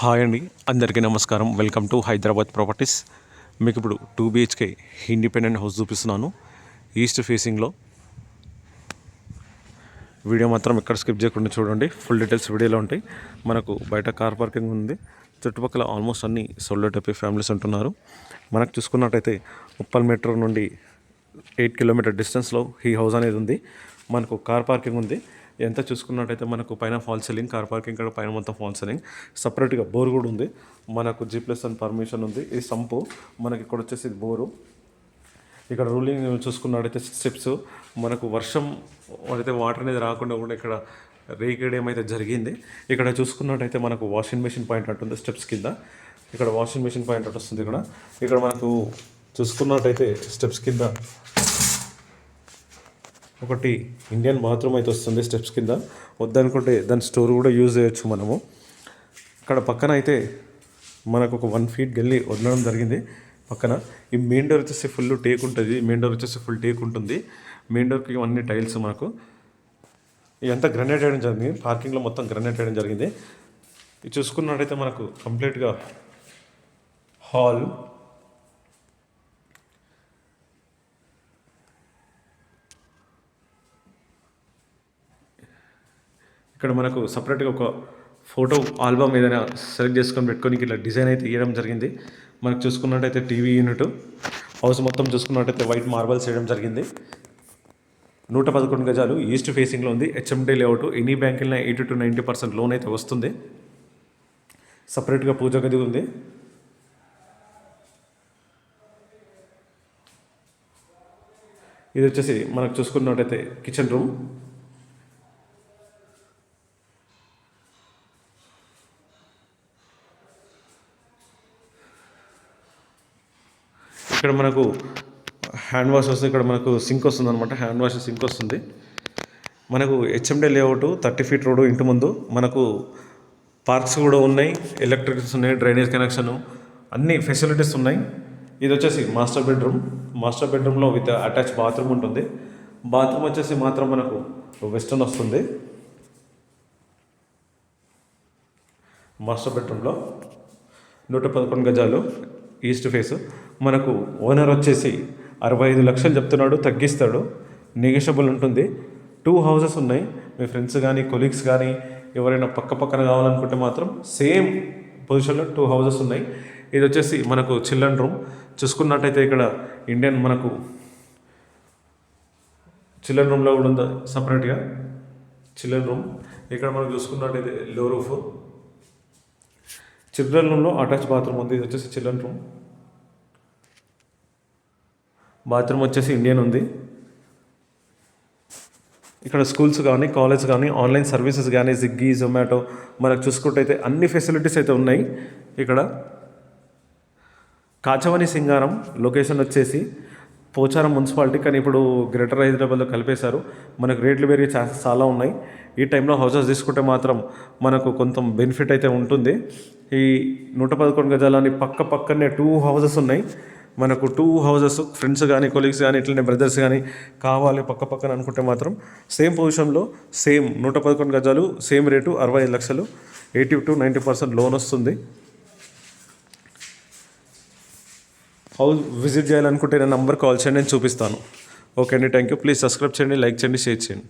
Hi అండి. అందరికీ నమస్కారం. Welcome to Hyderabad properties. మీకు ఇప్పుడు టూ బిహెచ్కే ఇండిపెండెంట్ హౌస్ చూపిస్తున్నాను. ఈస్ట్ ఫేసింగ్లో. వీడియో మాత్రం ఎక్కడ స్కిప్ చేయకుండా చూడండి. ఫుల్ డీటెయిల్స్ వీడియోలో ఉంటాయి. మనకు బయట కార్ పార్కింగ్ ఉంది. చుట్టుపక్కల ఆల్మోస్ట్ అన్ని సోలో టైప్ ఫ్యామిలీస్ ఉంటున్నారు. మనకు చూసుకున్నట్టయితే ఉప్పల్ మీటర్ నుండి ఎయిట్ కిలోమీటర్ డిస్టెన్స్లో ఈ హౌస్ అనేది ఉంది. మనకు కార్ పార్కింగ్ ఉంది. ఎంత చూసుకున్నట్టయితే మనకు పైన ఫాల్ సీలింగ్ కార్ పార్కింగ్ ఇక్కడ పైన మొత్తం ఫాల్ సీలింగ్. సపరేట్గా బోర్ కూడా ఉంది. మనకు జీ ప్లస్ అని పర్మిషన్ ఉంది. ఇది సంపు మనకి ఇక్కడ వచ్చేసి బోరు. ఇక్కడ రూలింగ్ చూసుకున్నట్టయితే స్టెప్స్ మనకు వర్షం అయితే వాటర్ అనేది రాకుండా కూడా ఇక్కడ రేకేయడం అయితే జరిగింది ఇక్కడ చూసుకున్నట్టయితే మనకు వాషింగ్ మెషిన్ పాయింట్ అంటుంది స్టెప్స్ కింద. ఇక్కడ వాషింగ్ మెషిన్ పాయింట్ అటు వస్తుంది ఇక్కడ. ఇక్కడ మనకు చూసుకున్నట్టయితే స్టెప్స్ కింద ఒకటి ఇండియన్ బాత్రూమ్ అయితే వస్తుంది స్టెప్స్ కింద. వద్దనుకుంటే దాని స్టోర్ కూడా యూజ్ చేయొచ్చు మనము. ఇక్కడ పక్కన అయితే మనకు ఒక వన్ ఫీట్ గల్లీ వదలడం జరిగింది పక్కన. ఈ మెయిన్ డోర్ వచ్చేసి ఫుల్ టేక్ ఉంటుంది. మెయిన్ డోర్ వచ్చేసి ఫుల్ టేక్ ఉంటుంది. మెయిన్ డోర్కి అన్ని టైల్స్ మనకు. ఇదంతా గ్రనేట్ వేయడం జరిగింది. పార్కింగ్లో మొత్తం గ్రనేట్ వేయడం జరిగింది. ఇది చూసుకున్నట్టయితే మనకు కంప్లీట్గా హాల్. ఇక్కడ మనకు సపరేట్గా ఒక ఫోటో ఆల్బమ్ ఏదైనా సెలెక్ట్ చేసుకొని పెట్టుకొని ఇట్లా డిజైన్ అయితే ఇవ్వడం జరిగింది. మనకు చూసుకున్నట్టయితే టీవీ యూనిట్ హౌస్ మొత్తం చూసుకున్నట్టయితే వైట్ మార్బల్స్ వేయడం జరిగింది. నూట పదకొండు గజాలు ఈస్ట్ ఫేసింగ్లో ఉంది. హెచ్ఎండి లేఅవుట్ ఎనీ బ్యాంకుల్లో eighty to ninety percent loan అయితే వస్తుంది. సపరేట్గా పూజ గది ఉంది. ఇది వచ్చేసి మనకు చూసుకున్నట్టయితే కిచెన్ రూమ్ ఇక్కడ మనకు హ్యాండ్ వాష్ వస్తుంది. ఇక్కడ మనకు సింక్ వస్తుంది అనమాట హ్యాండ్ వాష్ సింక్ వస్తుంది. మనకు HMDA layout thirty feet road ఇంటి ముందు మనకు పార్క్స్ కూడా ఉన్నాయి. ఎలక్ట్రిక్స్ ఉన్నాయి డ్రైనేజ్ కనెక్షన్ అన్ని ఫెసిలిటీస్ ఉన్నాయి. ఇది వచ్చేసి మాస్టర్ బెడ్రూమ్ మాస్టర్ బెడ్రూమ్లో విత్ అటాచ్ బాత్రూమ్ ఉంటుంది. బాత్రూమ్ వచ్చేసి మాత్రం మనకు వెస్టర్న్ వస్తుంది. మాస్టర్ బెడ్రూమ్లో నూట పదకొండు గజాలు ఈస్ట్ ఫేసు మనకు ఓనర్ వచ్చేసి అరవై ఐదు లక్షలు చెప్తున్నాడు తగ్గిస్తాడు. నెగిషబుల్ ఉంటుంది. టూ హౌసెస్ ఉన్నాయి. మీ ఫ్రెండ్స్ కానీ కొలీగ్స్ కానీ ఎవరైనా పక్క పక్కన కావాలనుకుంటే మాత్రం సేమ్ పొజిషన్లో టూ హౌసెస్ ఉన్నాయి. ఇది వచ్చేసి మనకు చిల్డ్రన్ రూమ్. చూసుకున్నట్టయితే ఇక్కడ ఇండియన్ మనకు చిల్డ్రన్ రూమ్లో కూడా ఉందా? సపరేట్గా చిల్డ్రన్ రూమ్. ఇక్కడ మనం చూసుకున్నట్టయితే లో రూఫ్ చిల్డ్రన్ రూమ్లో అటాచ్ బాత్రూమ్ ఉంది. ఇది వచ్చేసి చిల్డ్రన్ రూమ్. బాత్రూమ్ వచ్చేసి ఇండియన్ ఉంది. ఇక్కడ స్కూల్స్ కానీ కాలేజ్ కానీ ఆన్లైన్ సర్వీసెస్ కానీ స్విగ్గీ జొమాటో మనకు చూసుకుంటే అయితే అన్ని ఫెసిలిటీస్ అయితే ఉన్నాయి. ఇక్కడ కాచవని సింగారం లొకేషన్ వచ్చేసి పోచారం మున్సిపాలిటీ కానీ ఇప్పుడు గ్రేటర్ హైదరాబాద్లో కలిపేశారు. మనకు రేట్లు పెరిగే ఛాన్సెస్ చాలా ఉన్నాయి. ఈ టైంలో హౌసెస్ తీసుకుంటే మాత్రం మనకు కొంత బెనిఫిట్ అయితే ఉంటుంది. ఈ నూట పదకొండు గజాలని పక్క పక్కనే టూ హౌసెస్ ఉన్నాయి. మనకు టూ హౌసెస్ ఫ్రెండ్స్ కానీ కొలీగ్స్ కానీ ఇట్లనే బ్రదర్స్ కానీ కావాలి పక్క పక్కన అనుకుంటే మాత్రం సేమ్ పొజిషన్లో సేమ్ నూట పదకొండు గజాలు సేమ్ రేటు అరవై ఐదు లక్షలు eighty to ninety percent loan వస్తుంది. హౌస్ విజిట్ చేయాలనుకుంటే నా నంబర్ కాల్ చేయండి నేను చూపిస్తాను. ఓకే అండి థ్యాంక్ యూ ప్లీజ్ సబ్స్క్రైబ్ చేయండి లైక్ చేయండి షేర్ చేయండి.